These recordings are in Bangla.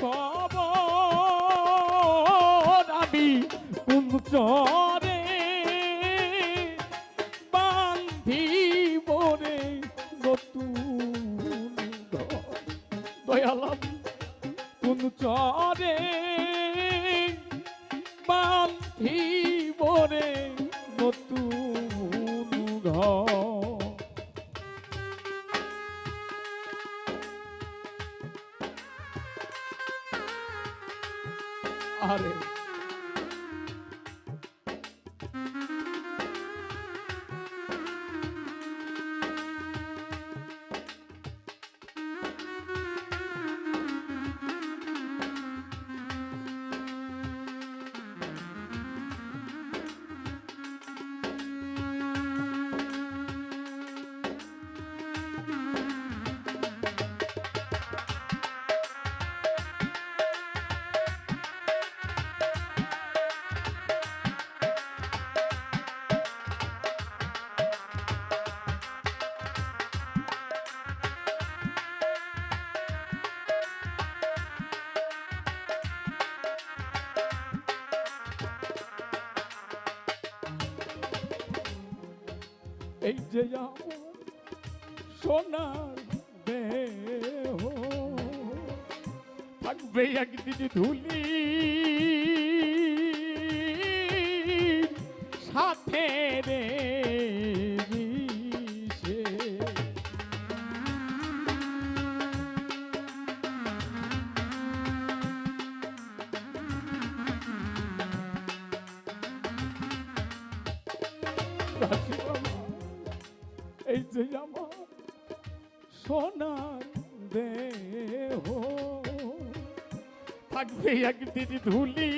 খবর আমি কোন চরে বান্ধিব রে নতুন। দয়ালাম কোন চরে বান্ধিব এই যে সোনার দেহ থাকবে একদিন ধুলি সাথে রে। কাশি বাবা, এই যে আমার সোনার দেহ। থাকবে একদিন ধুলি।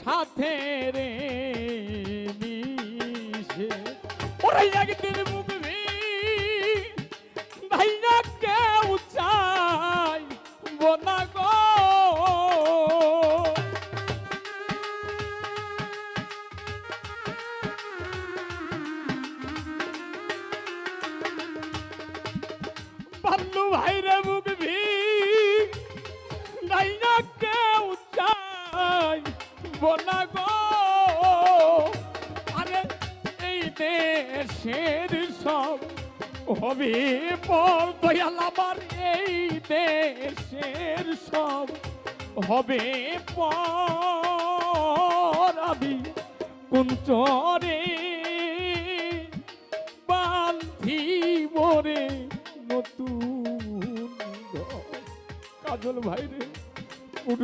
সাথে রে মিশে। ওরাই একদিন মুখবি কেউ চাই বোনা গো। আরে এই দেশের সব হবে পর দয়াল আমার এই দেশের সব হবে পর আমি কোন চরে বান্ধিব রে নতুন কাজল ভাই রে। কোন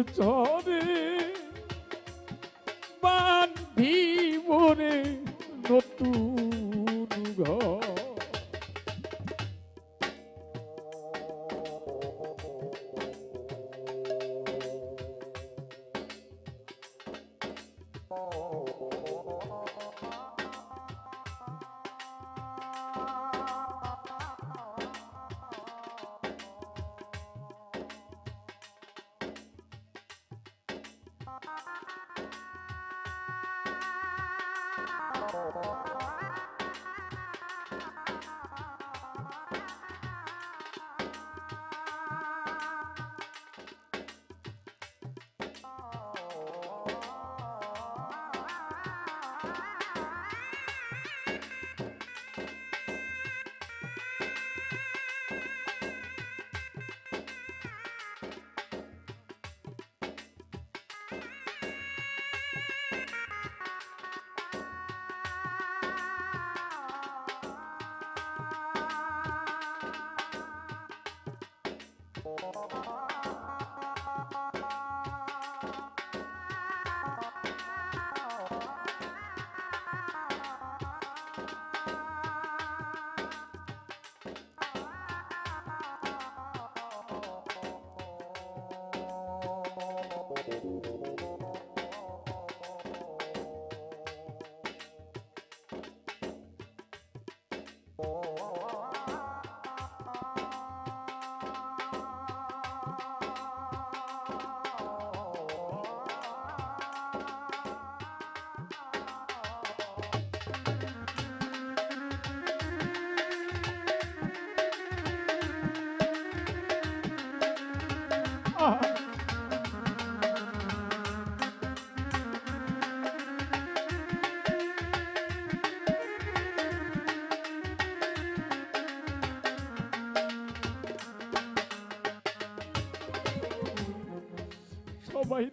সবাই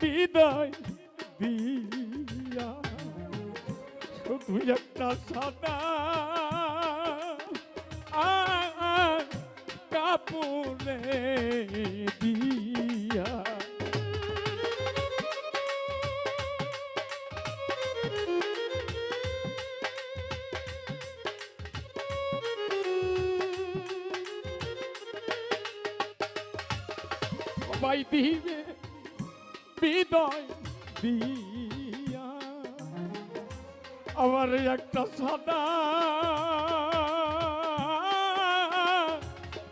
বিদায় দিয়া। শুধু একটা সাদা কাপড়ে দিয়া। সবাই দিবে বিদয় দিয়া। আমার একটা সাদা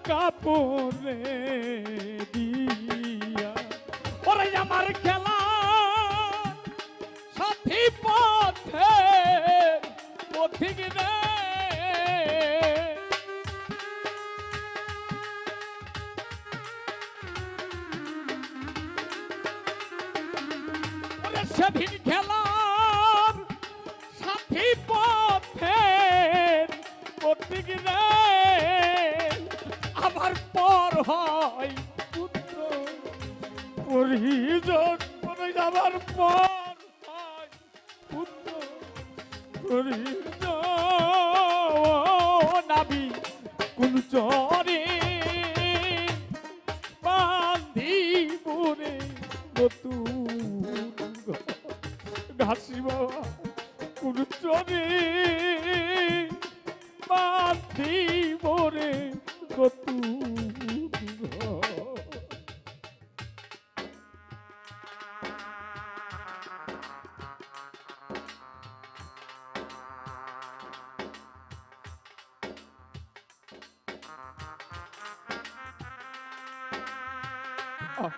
কাপড় দিয়া। হয় পুত্র পরিজন করে আমার পর হয় পুত্র পরিজন নাবি কোন চরে বান্ধিবরে নতুন ঘাসি বাবা কোন চরে বান্ধিবরে নতুন আহ,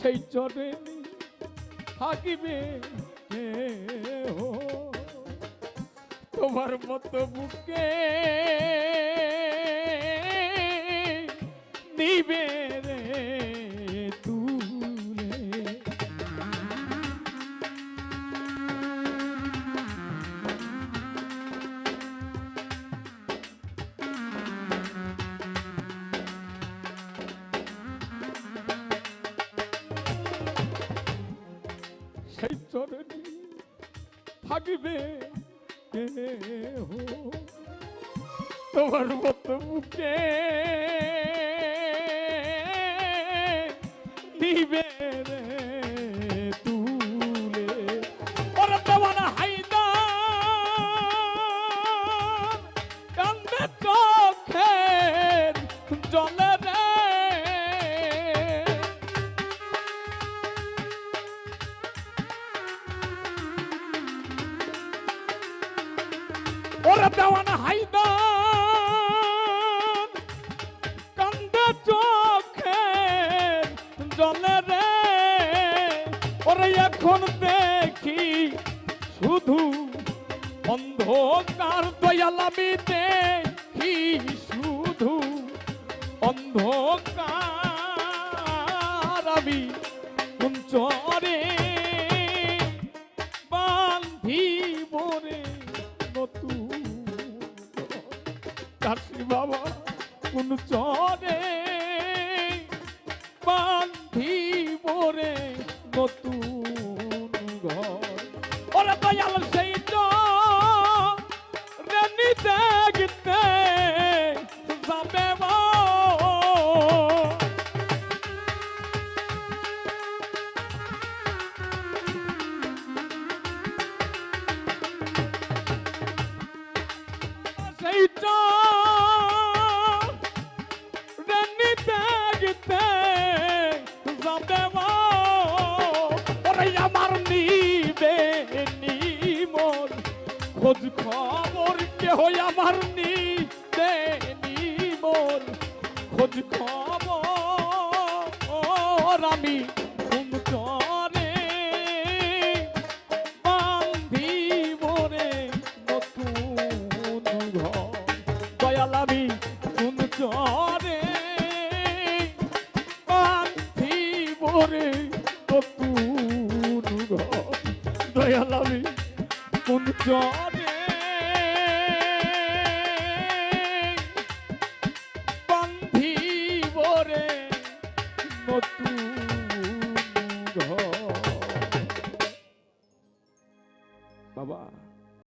সেই চরে থাকিবে হো। তোমার মতো বুকে নিবে থাকিবে তোমার মতো মুখে নিবে এখন দেখি শুধু অন্ধকার দয়াল দেখি শুধু অন্ধকার আমি কুঞ্চরে বান্ধিব রে নতুন বাবা কুঞ্চরে বান্ধিব খোঁজ খবর কে হই আমার নিবে নিমন। খোঁজ খবর আমি ঘুম চরে বান্ধিব রে নতুন ঘর। দয়াল আমি কোন চরে বান্ধিব নতুন দয়াল আমি কোন